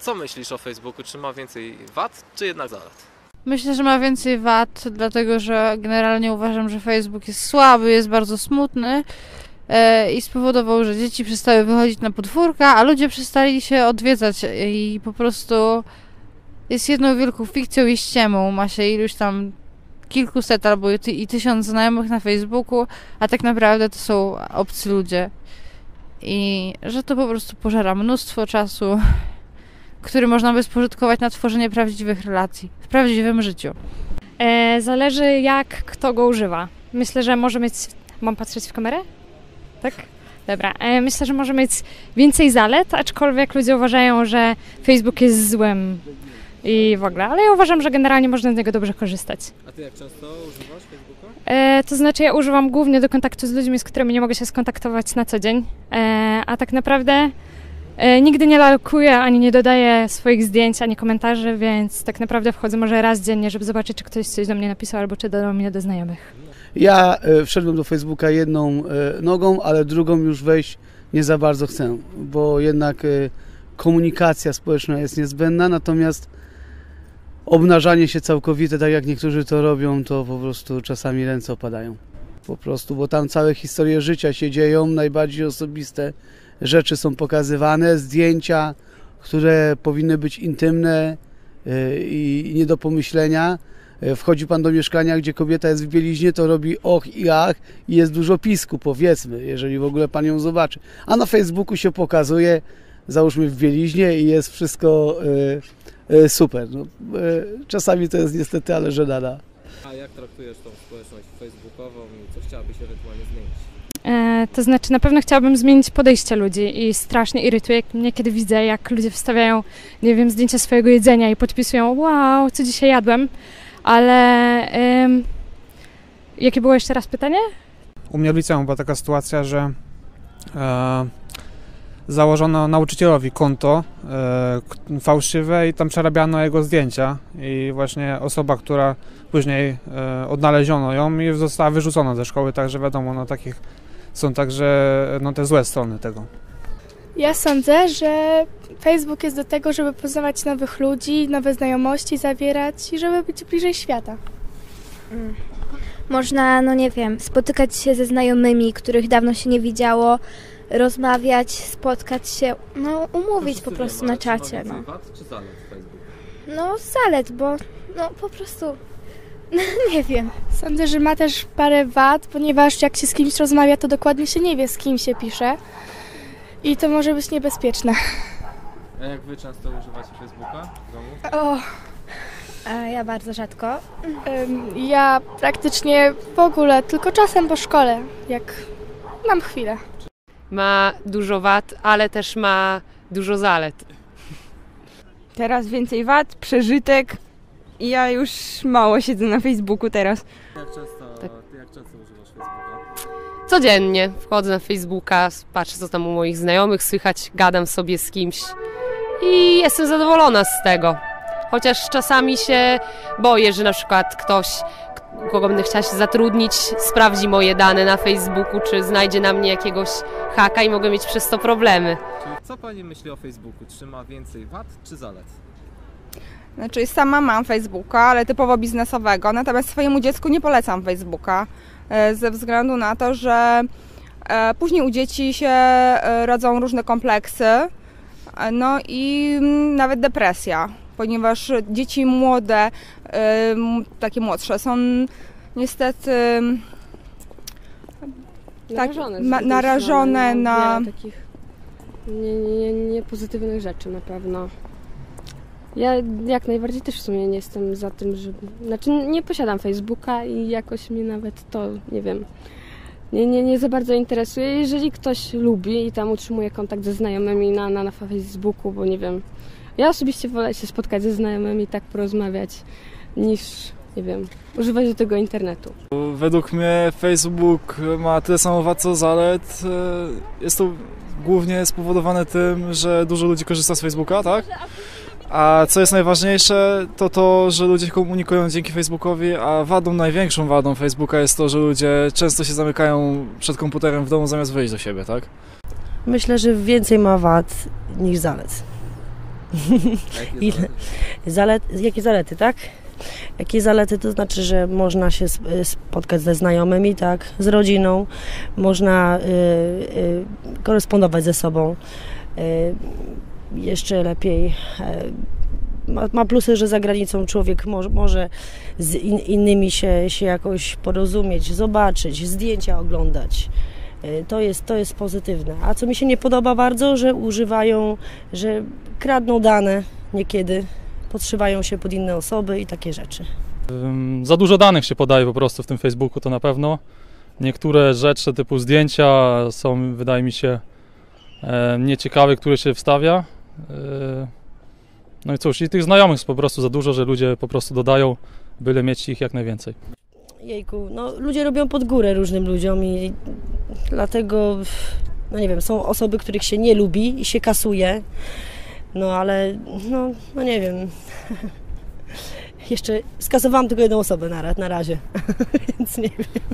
Co myślisz o Facebooku? Czy ma więcej wad, czy jednak zalet? Myślę, że ma więcej wad, dlatego że generalnie uważam, że Facebook jest słaby, jest bardzo smutny e, i spowodował, że dzieci przestały wychodzić na podwórka, a ludzie przestali się odwiedzać i po prostu jest jedną wielką fikcją i ściemą. Ma się iluś tam kilkuset albo i, ty, i tysiąc znajomych na Facebooku, a tak naprawdę to są obcy ludzie. I że to po prostu pożera mnóstwo czasu, który można by spożytkować na tworzenie prawdziwych relacji w prawdziwym życiu. E, zależy jak kto go używa. Myślę, że może mieć. Mam patrzeć w kamerę? Tak? Dobra. E, myślę, że może mieć więcej zalet, aczkolwiek ludzie uważają, że Facebook jest złym i w ogóle. Ale ja uważam, że generalnie można z niego dobrze korzystać. A ty jak często używasz Facebooka? E, to znaczy, ja używam głównie do kontaktu z ludźmi, z którymi nie mogę się skontaktować na co dzień. E, a tak naprawdę nigdy nie lajkuję ani nie dodaję swoich zdjęć, ani komentarzy, więc tak naprawdę wchodzę może raz dziennie, żeby zobaczyć, czy ktoś coś do mnie napisał, albo czy dodał mnie do znajomych. Ja e, wszedłem do Facebooka jedną e, nogą, ale drugą już wejść nie za bardzo chcę, bo jednak e, komunikacja społeczna jest niezbędna, natomiast obnażanie się całkowite, tak jak niektórzy to robią, to po prostu czasami ręce opadają. Po prostu, bo tam całe historie życia się dzieją, najbardziej osobiste rzeczy są pokazywane, zdjęcia, które powinny być intymne e, i nie do pomyślenia. E, Wchodzi pan do mieszkania, gdzie kobieta jest w bieliźnie, to robi och i ach i jest dużo pisku, powiedzmy, jeżeli w ogóle pan ją zobaczy. A na Facebooku się pokazuje, załóżmy w bieliźnie i jest wszystko e, e, super. No, e, czasami to jest niestety, ale żenada. A jak traktujesz tą społeczność facebookową i co chciałabyś ewentualnie zmienić? E, to znaczy, na pewno chciałabym zmienić podejście ludzi i strasznie irytuje mnie, kiedy widzę, jak ludzie wstawiają, nie wiem, zdjęcia swojego jedzenia i podpisują, wow, co dzisiaj jadłem, ale jakie było jeszcze raz pytanie? U mnie w liceum była taka sytuacja, że e, założono nauczycielowi konto e, fałszywe i tam przerabiano jego zdjęcia i właśnie osoba, która później e, odnaleziono ją i została wyrzucona ze szkoły, także wiadomo, no takich są także no, te złe strony tego. Ja sądzę, że Facebook jest do tego, żeby poznawać nowych ludzi, nowe znajomości zawierać i żeby być bliżej świata. Można, no nie wiem, spotykać się ze znajomymi, których dawno się nie widziało, rozmawiać, spotkać się, no umówić po prostu na czacie. No, wad czy zalet Facebooka? no zalet, bo no po prostu, nie wiem. Sądzę, że ma też parę wad, ponieważ jak się z kimś rozmawia, to dokładnie się nie wie, z kim się pisze. I to może być niebezpieczne. A jak wy często używacie Facebooka w domu? O, ja bardzo rzadko. ja praktycznie w ogóle tylko czasem po szkole, jak mam chwilę. ma dużo wad, ale też ma dużo zalet. Teraz więcej wad, przeżytek. I ja już mało siedzę na Facebooku teraz. Jak często, Tak. ty jak często używasz Facebooka? Codziennie wchodzę na Facebooka, patrzę co tam u moich znajomych słychać, gadam sobie z kimś i jestem zadowolona z tego. Chociaż czasami się boję, że na przykład ktoś, kogo będę chciała się zatrudnić, sprawdzi moje dane na Facebooku, czy znajdzie na mnie jakiegoś haka i mogę mieć przez to problemy. Czyli co pani myśli o Facebooku? Czy ma więcej wad, czy zalet? Znaczy sama mam Facebooka, ale typowo biznesowego, natomiast swojemu dziecku nie polecam Facebooka e, ze względu na to, że e, później u dzieci się e, rodzą różne kompleksy, no i mm, nawet depresja, ponieważ dzieci młode, takie młodsze są niestety Tak, ma- narażone na- wiele takich nie, nie, nie, rzeczy na pewno. Ja jak najbardziej też w sumie nie jestem za tym, że... Znaczy nie posiadam Facebooka i jakoś mnie nawet to, nie wiem, nie, nie, nie za bardzo interesuje. Jeżeli ktoś lubi i tam utrzymuje kontakt ze znajomymi na, na, na Facebooku, bo nie wiem, ja osobiście wolę się spotkać ze znajomymi, tak porozmawiać, niż, nie wiem, używać do tego internetu. Według mnie Facebook ma tyle samo wad co zalet. E, Jest to głównie spowodowane tym, że dużo ludzi korzysta z Facebooka, tak? A co jest najważniejsze, to to, że ludzie komunikują dzięki Facebookowi, a wadą, największą wadą Facebooka jest to, że ludzie często się zamykają przed komputerem w domu zamiast wyjść do siebie, tak? Myślę, że więcej ma wad niż zalet. Jakie Ile? zalety? Zalet, jakie zalety, tak? Jakie zalety to znaczy, że można się sp- spotkać ze znajomymi, tak? Z rodziną, można y, y, korespondować ze sobą. Y, jeszcze lepiej. y, ma, ma plusy, że za granicą człowiek może, może z in, innymi się, się jakoś porozumieć, zobaczyć, zdjęcia oglądać. Y, To jest, to jest pozytywne. A co mi się nie podoba bardzo, że używają, że kradną dane niekiedy, podszywają się pod inne osoby i takie rzeczy. Za dużo danych się podaje po prostu w tym Facebooku, to na pewno. Niektóre rzeczy typu zdjęcia są, wydaje mi się, e, nieciekawe, które się wstawia. E, No i cóż, i tych znajomych jest po prostu za dużo, że ludzie po prostu dodają, byle mieć ich jak najwięcej. Jejku, no ludzie robią pod górę różnym ludziom i dlatego, no nie wiem, są osoby, których się nie lubi i się kasuje, no ale, no, no nie wiem. Jeszcze skasowałam tylko jedną osobę na, na razie, więc nie wiem.